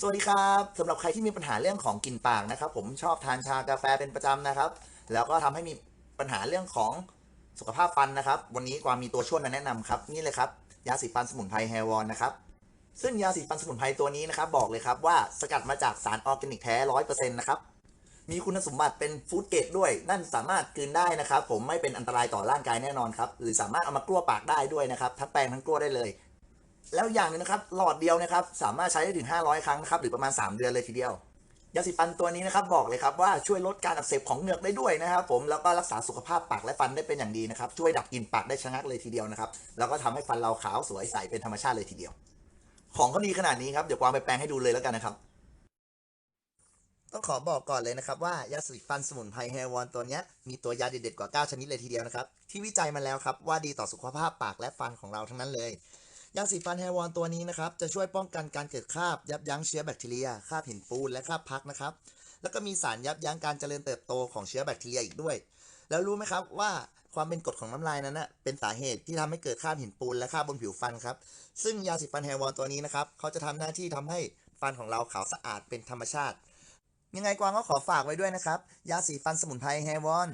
สวัสดีครับสำหรับใครที่มีปัญหาเรื่องของกลิ่นปากนะครับ ผมชอบทานชากาแฟเป็นประจำนะครับ แล้วก็ทำให้มีปัญหาเรื่องของสุขภาพฟันนะครับ วันนี้กวางมีตัวช่วยมาแนะนำครับ นี่เลยครับยาสีฟันสมุนไพรแฮวอนนะครับซึ่งยาสีฟันสมุนไพรตัวนี้นะครับ บอกเลยครับว่าสกัดมาจากสารออร์แกนิกแท้ร้อยเปอร์เซ็นต์นะครับมีคุณสมบัติเป็นฟู้ดเกรดด้วย นั่นสามารถกลืนได้นะครับ ผมไม่เป็นอันตรายต่อร่างกายแน่นอนครับหรือสามารถเอามากลั้วปากได้ด้วยนะครับทั้งแปรงทั้งกลั้วได้เลย แล้วอย่างหนึงนะครับหลอดเดียวนะครับสามารถใช้ได้ถึง 500 ครั้งนะครับหรือประมาณ 3 เดือนเลยทีเดียวยาสีฟันตัวนี้นะครับบอกเลยครับว่าช่วยลดการอักเสบของเหงือกได้ด้วยนะครับผมแล้วก็รักษาสุขภาพปากและฟันได้เป็นอย่างดีนะครับช่วยดับกลิ่นปากได้ชะงักเลยทีเดียวนะครับแล้วก็ทำให้ฟันเราขาวสวยใสเป็นธรรมชาติเลยทีเดียว ของเขาดีขนาดนี้ครับเดี๋ยวกวางไปแปลงให้ดูเลยแล้วกันนะครับต้องขอบอกก่อนเลยนะครับว่ายาสีฟันสมุนไพรแฮวอนตัวนี้มีตัวยาเด็ดๆกว่า 9 ชนิดเลยทีเดียวนะครับที่วิจัยมาแล้วครับว่าดีต่อสุขภาพปากและฟันของเราทั้งนั้นเลย ยาสีฟันแฮวอนตัวนี้นะครับจะช่วยป้องกันการเกิดคราบยับยั้งเชื้อแบคทีเรียคราบหินปูนและคราบพักนะครับ แล้วก็มีสารยับยั้งการเจริญเติบโตของเชื้อแบคทีเรียอีกด้วย แล้วรู้ไหมครับว่าความเป็นกรดของน้ำลายนั้นนะเป็นสาเหตุที่ทำให้เกิดคราบหินปูนและคราบบนผิวฟันครับซึ่งยาสีฟันแฮวอนตัวนี้นะครับเขาจะทำหน้าที่ทำให้ฟันของเราขาวสะอาดเป็นธรรมชาติ ยังไงกวางก็ขอฝากไว้ด้วยนะครับ ยาสีฟันสมุนไพรแฮวอน